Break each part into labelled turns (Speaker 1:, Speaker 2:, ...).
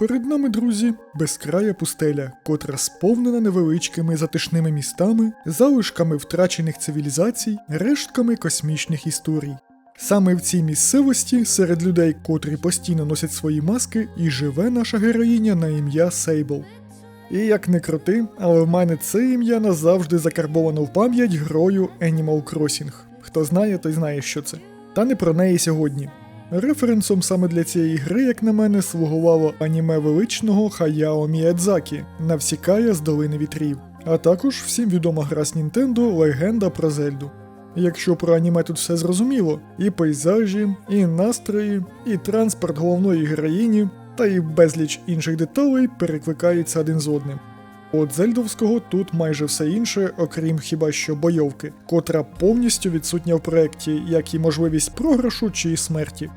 Speaker 1: Перед нами, друзі, безкрая пустеля, котра сповнена невеличкими затишними містами, залишками втрачених цивілізацій, рештками космічних історій. Саме в цій місцевості, серед людей, котрі постійно носять свої маски, і живе наша героїня на ім'я Сейбл. І як не крути, але в мене це ім'я назавжди закарбовано в пам'ять грою Animal Crossing. Хто знає, той знає, що це. Та не про неї сьогодні. Референсом саме для цієї гри, як на мене, слугувало аніме величного Хаяо Міядзакі Навсікая з долини вітрів, а також всім відома гра з Нінтендо Легенда про Зельду. Якщо про аніме тут все зрозуміло, і пейзажі, і настрої, і транспорт головної героїні, та і безліч інших деталей перекликаються один з одним. От Зельдовського тут майже все інше, окрім хіба що бойовки, котра повністю відсутня в проєкті, як і можливість програшу чи смерті.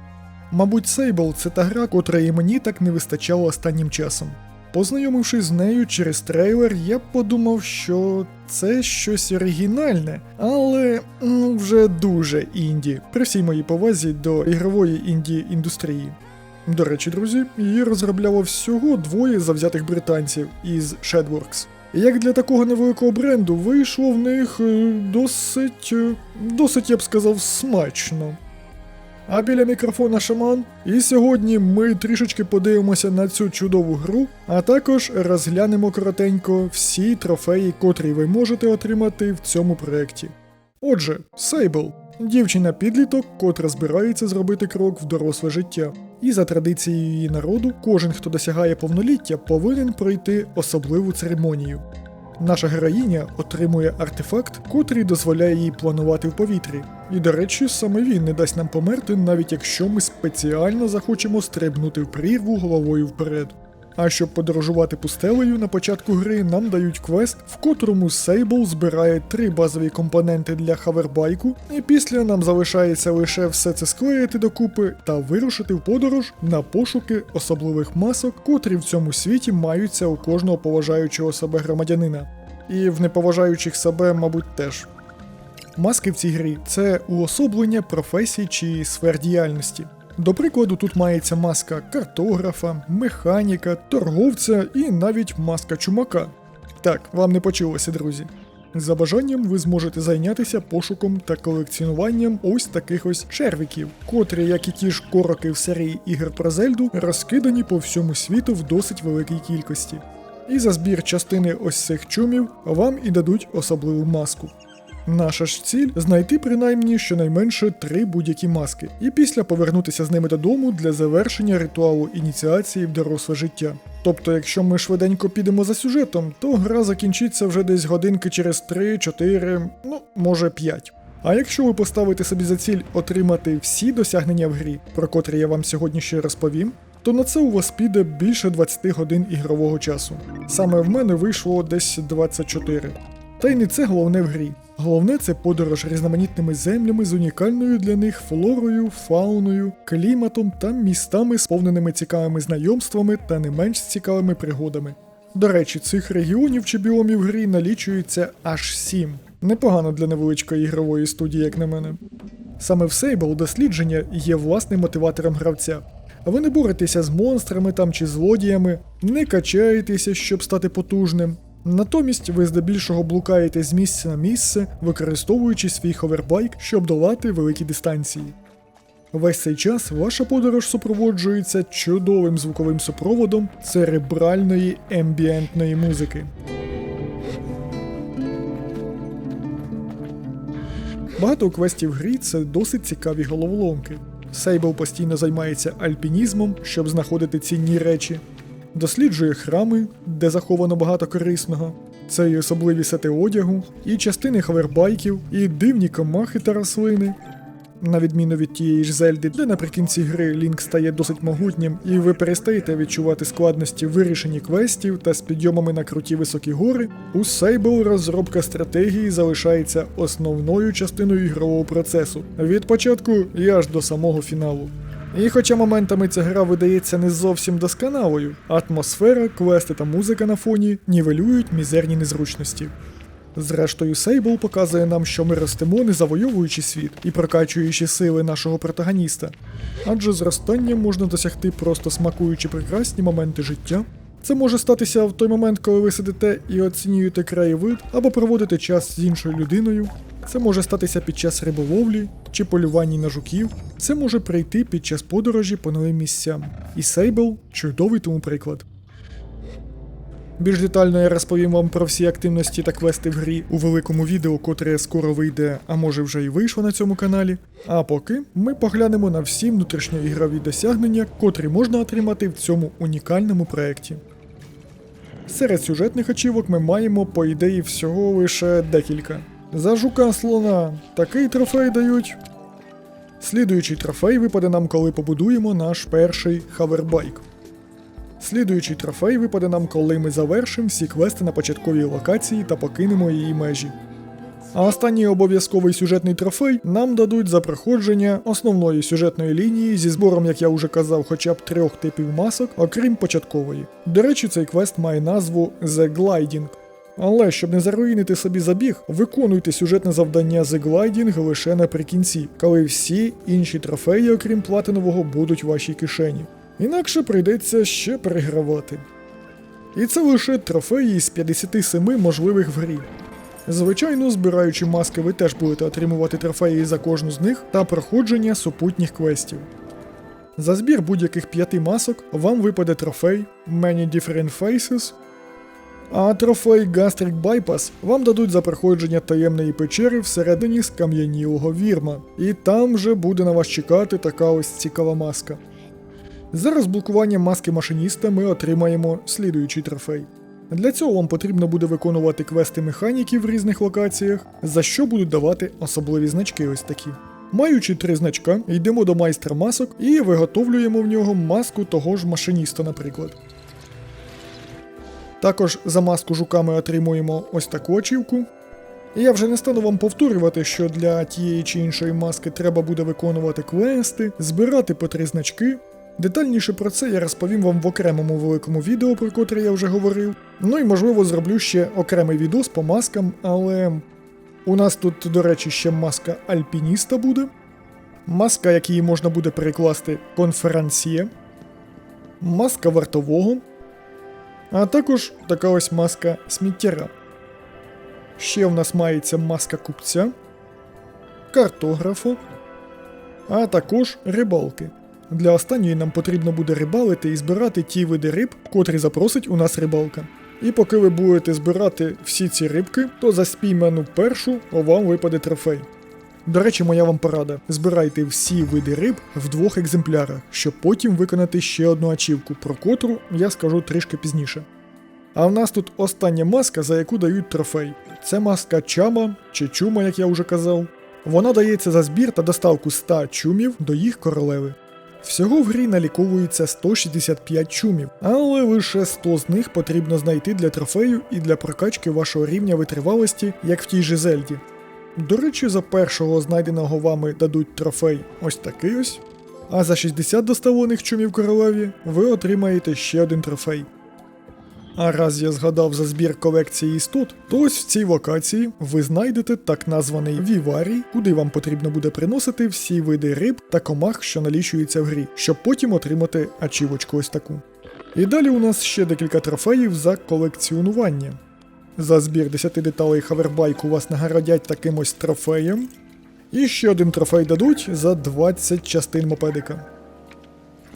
Speaker 1: Мабуть, Сейбл це та гра, котра і мені так не вистачало останнім часом. Познайомившись з нею через трейлер, я подумав, що це щось оригінальне, але ну, вже дуже інді, при всій моїй повазі до ігрової інді індустрії. До речі, друзі, її розробляло всього двоє завзятих британців із Shadworks. Як для такого невеликого бренду вийшло в них е, досить, е, досить, я б сказав, смачно. А біля мікрофона Шаман, і сьогодні ми трішечки подивимося на цю чудову гру, а також розглянемо коротенько всі трофеї, котрі ви можете отримати в цьому проєкті. Отже, Сейбл дівчина-підліток, котра збирається зробити крок в доросле життя. І за традицією її народу, кожен, хто досягає повноліття, повинен пройти особливу церемонію. Наша героїня отримує артефакт, котрий дозволяє їй планувати в повітрі. І, до речі, саме він не дасть нам померти, навіть якщо ми спеціально захочемо стрибнути в прірву головою вперед. А щоб подорожувати пустелею на початку гри, нам дають квест, в котрому Сейбл збирає три базові компоненти для хавербайку, і після нам залишається лише все це склеїти докупи та вирушити в подорож на пошуки особливих масок, котрі в цьому світі маються у кожного поважаючого себе громадянина. І в неповажаючих себе, мабуть, теж. Маски в цій грі це уособлення професій чи сфер діяльності. До прикладу, тут мається маска картографа, механіка, торговця і навіть маска чумака. Так, вам не почулося, друзі. За бажанням ви зможете зайнятися пошуком та колекціонуванням ось таких ось червіків, котрі, як і ті ж короки в серії ігор про Зельду, розкидані по всьому світу в досить великій кількості. І за збір частини ось цих чумів вам і дадуть особливу маску. Наша ж ціль знайти принаймні щонайменше три будь-які маски, і після повернутися з ними додому для завершення ритуалу ініціації в доросле життя. Тобто, якщо ми швиденько підемо за сюжетом, то гра закінчиться вже десь годинки через 3-4, ну може 5. А якщо ви поставите собі за ціль отримати всі досягнення в грі, про котрі я вам сьогодні ще розповім, то на це у вас піде більше 20 годин ігрового часу. Саме в мене вийшло десь 24. Та й не це головне в грі. Головне це подорож різноманітними землями з унікальною для них флорою, фауною, кліматом та містами, сповненими цікавими знайомствами та не менш цікавими пригодами. До речі, цих регіонів чи біомів грі налічується аж сім. Непогано для невеличкої ігрової студії, як на мене. Саме в Сейбл дослідження є власним мотиватором гравця. А Ви не боретеся з монстрами там чи злодіями, не качаєтеся, щоб стати потужним. Натомість ви здебільшого блукаєте з місця на місце, використовуючи свій ховербайк, щоб долати великі дистанції. Весь цей час ваша подорож супроводжується чудовим звуковим супроводом церебральної ембієнтної музики. Багато квестів грі це досить цікаві головоломки. Сейбл постійно займається альпінізмом, щоб знаходити цінні речі, досліджує храми, де заховано багато корисного. Це і особливі сети одягу, і частини хавербайків, і дивні комахи та рослини. На відміну від тієї ж Зельди, де наприкінці гри Лінк стає досить могутнім, і ви перестаєте відчувати складності в вирішенні квестів та з підйомами на круті високі гори, у Sable розробка стратегії залишається основною частиною ігрового процесу від початку і аж до самого фіналу. І хоча моментами ця гра видається не зовсім досконалою, атмосфера, квести та музика на фоні нівелюють мізерні незручності. Зрештою, Сейбл показує нам, що ми ростемо, не завойовуючи світ і прокачуючи сили нашого протагоніста. Адже зростання можна досягти просто смакуючи прекрасні моменти життя. Це може статися в той момент, коли ви сидите і оцінюєте краєвид або проводите час з іншою людиною. Це може статися під час риболовлі чи полювання на жуків. Це може прийти під час подорожі по новим місцям. І Сейбл чудовий тому приклад. Більш детально я розповім вам про всі активності та квести в грі у великому відео, котре скоро вийде, а може вже і вийшло на цьому каналі. А поки ми поглянемо на всі внутрішньоігрові досягнення, котрі можна отримати в цьому унікальному проєкті. Серед сюжетних очівок ми маємо, по ідеї, всього лише декілька. За жука слона такий трофей дають. Слідуючий трофей випаде нам, коли побудуємо наш перший хавербайк. Слідуючий трофей випаде нам, коли ми завершимо всі квести на початковій локації та покинемо її межі. А останній обов'язковий сюжетний трофей нам дадуть за проходження основної сюжетної лінії зі збором, як я вже казав, хоча б трьох типів масок, окрім початкової. До речі, цей квест має назву The Gliding. Але щоб не заруїнити собі забіг, виконуйте сюжетне завдання The Gliding лише наприкінці, коли всі інші трофеї, окрім платинового, будуть в вашій кишені. Інакше прийдеться ще перегравати. І це лише трофеї з 57 можливих в грі. Звичайно, збираючи маски, ви теж будете отримувати трофеї за кожну з них та проходження супутніх квестів. За збір будь-яких п'яти масок вам випаде трофей Many Different Faces, а трофей Gastric Bypass вам дадуть за проходження таємної печери всередині скам'янілого вірма, і там же буде на вас чекати така ось цікава маска. За розблокування маски машиніста ми отримаємо слідуючий трофей. Для цього вам потрібно буде виконувати квести механіків в різних локаціях, за що будуть давати особливі значки ось такі. Маючи три значка, йдемо до майстра масок і виготовлюємо в нього маску того ж машиніста, наприклад. Також за маску жука ми отримуємо ось таку очівку. Я вже не стану вам повторювати, що для тієї чи іншої маски треба буде виконувати квести, збирати по три значки. Детальніше про це я розповім вам в окремому великому відео, про котре я вже говорив. Ну і можливо зроблю ще окремий відос по маскам, але у нас тут, до речі, ще маска альпініста буде. Маска, як можна буде перекласти конферансьє, маска вартового, а також така ось маска сміттєра. Ще в нас мається маска купця, картографа, а також рибалки. Для останньої нам потрібно буде рибалити і збирати ті види риб, котрі запросить у нас рибалка. І поки ви будете збирати всі ці рибки, то за спійману першу вам випаде трофей. До речі, моя вам порада: збирайте всі види риб в двох екземплярах, щоб потім виконати ще одну ачівку, про котру я скажу трішки пізніше. А в нас тут остання маска, за яку дають трофей. Це маска чама чи чума, як я вже казав. Вона дається за збір та доставку 100 чумів до їх королеви. Всього в грі наліковується 165 чумів, але лише 100 з них потрібно знайти для трофею і для прокачки вашого рівня витривалості, як в тій же Зельді. До речі, за першого знайденого вами дадуть трофей ось такий ось. А за 60 доставлених чумів королеві ви отримаєте ще один трофей. А раз я згадав за збір колекції істот, то ось в цій локації ви знайдете так названий віварій, куди вам потрібно буде приносити всі види риб та комах, що налічуються в грі, щоб потім отримати ачівочку ось таку. І далі у нас ще декілька трофеїв за колекціонування. За збір 10 деталей хавербайку вас нагородять таким ось трофеєм. І ще один трофей дадуть за 20 частин мопедика.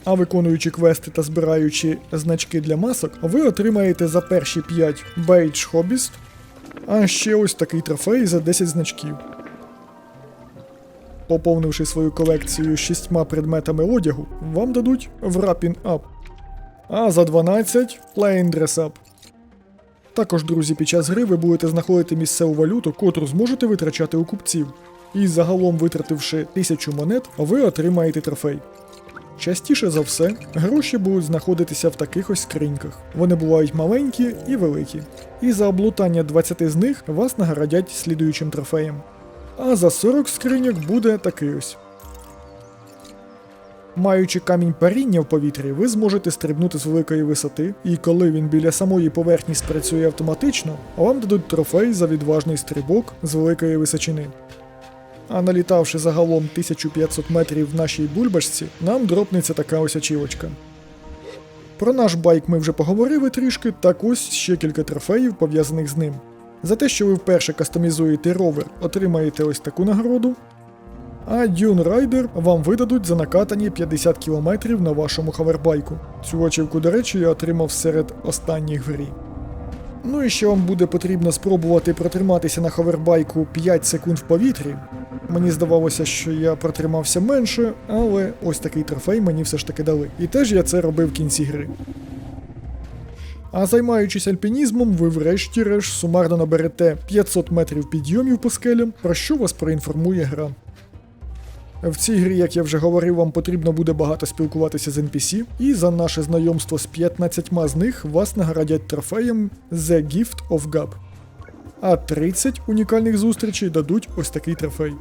Speaker 1: А виконуючи квести та збираючи значки для масок, ви отримаєте за перші 5 Beige Hobbyist, а ще ось такий трофей за 10 значків. Поповнивши свою колекцію шістьма предметами одягу, вам дадуть Wrapping Up. А за 12 Plain Dress Up. Також, друзі, під час гри ви будете знаходити місцеву валюту, котру зможете витрачати у купців. І загалом, витративши 1000 монет, ви отримаєте трофей. Частіше за все, гроші будуть знаходитися в таких ось скриньках. Вони бувають маленькі і великі. І за облутання 20 з них вас нагородять слідуючим трофеєм. А за 40 скриньок буде такий ось. Маючи камінь паріння в повітрі, ви зможете стрибнути з великої висоти, і коли він біля самої поверхні спрацює автоматично, вам дадуть трофей за відважний стрибок з великої височини. А налітавши загалом 1500 метрів в нашій бульбашці, нам дропнеться така ось очівочка. Про наш байк ми вже поговорили трішки, так ось ще кілька трофеїв пов'язаних з ним. За те, що ви вперше кастомізуєте ровер, отримаєте ось таку нагороду. А Dune Rider вам видадуть за накатані 50 км на вашому хавербайку. Цю очівку, до речі, я отримав серед останніх в грі. Ну і ще вам буде потрібно спробувати протриматися на хавербайку 5 секунд в повітрі. Мені здавалося, що я протримався менше, але ось такий трофей мені все ж таки дали. І теж я це робив в кінці гри. А займаючись альпінізмом, ви врешті-решт сумарно наберете 500 метрів підйомів по скелям, про що вас проінформує гра. В цій грі, як я вже говорив, вам потрібно буде багато спілкуватися з NPC, і за наше знайомство з 15 з них вас наградять трофеєм The Gift of Gab. А 30 унікальних зустрічей дадуть ось такий трофей.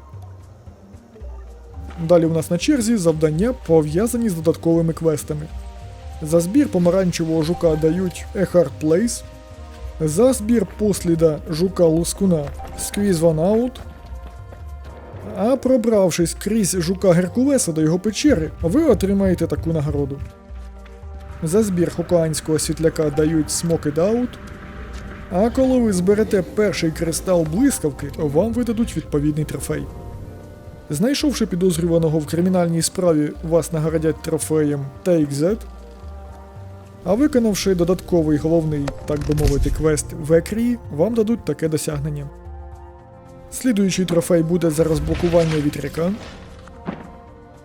Speaker 1: Далі у нас на черзі завдання пов'язані з додатковими квестами. За збір помаранчевого жука дають A Hard Place. За збір посліда жука Лускуна Squeeze One Out. А пробравшись крізь жука Геркулеса до його печери, ви отримаєте таку нагороду. За збір хокаанського світляка дають Smoke It Out. А коли ви зберете перший кристал блискавки, вам видадуть відповідний трофей. Знайшовши підозрюваного в кримінальній справі, вас нагородять трофеєм That. А виконавши додатковий головний, так би мовити, квест в екрі, вам дадуть таке досягнення. Слідуючий трофей буде за розблокування вітряка.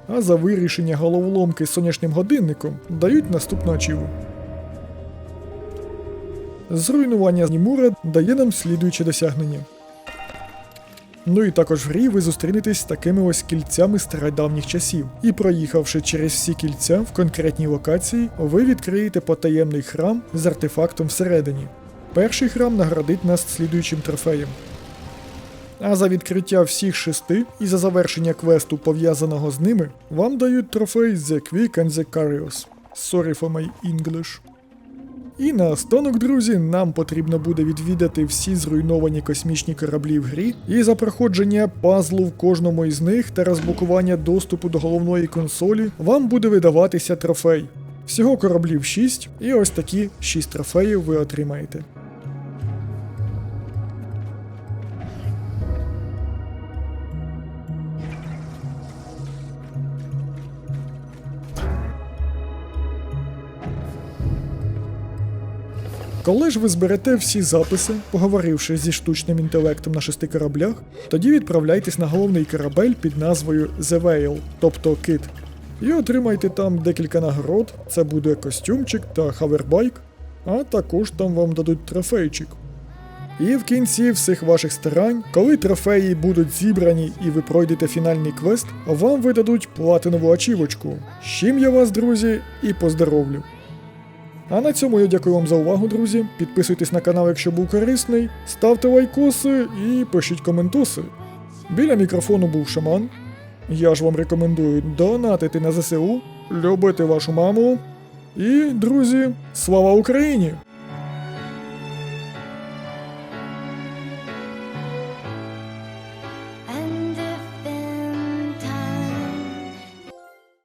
Speaker 1: А за вирішення головоломки з сонячним годинником дають наступну ачіву. Зруйнування Німура дає нам слідуюче досягнення. Ну і також в грі ви зустрінетесь з такими ось кільцями стародавніх часів. І проїхавши через всі кільця в конкретній локації, ви відкриєте потаємний храм з артефактом всередині. Перший храм наградить нас слідуючим трофеєм. А за відкриття всіх шести і за завершення квесту, пов'язаного з ними, вам дають трофей The Quick and the Curious. Sorry for my English. І наостанок, друзі, нам потрібно буде відвідати всі зруйновані космічні кораблі в грі, і за проходження пазлу в кожному із них та розблокування доступу до головної консолі вам буде видаватися трофей. Всього кораблів 6, і ось такі 6 трофеїв ви отримаєте. Коли ж ви зберете всі записи, поговоривши зі штучним інтелектом на шести кораблях, тоді відправляйтесь на головний корабель під назвою The Whale, тобто кит. І отримайте там декілька нагород, це буде костюмчик та хавербайк, а також там вам дадуть трофейчик. І в кінці всіх ваших старань, коли трофеї будуть зібрані і ви пройдете фінальний квест, вам видадуть платинову ачівочку. З чим я вас, друзі, і поздоровлю. А на цьому я дякую вам за увагу, друзі. Підписуйтесь на канал, якщо був корисний, ставте лайкоси і пишіть коментуси. Біля мікрофону був шаман. Я ж вам рекомендую донатити на ЗСУ, любити вашу маму. І, друзі, слава Україні!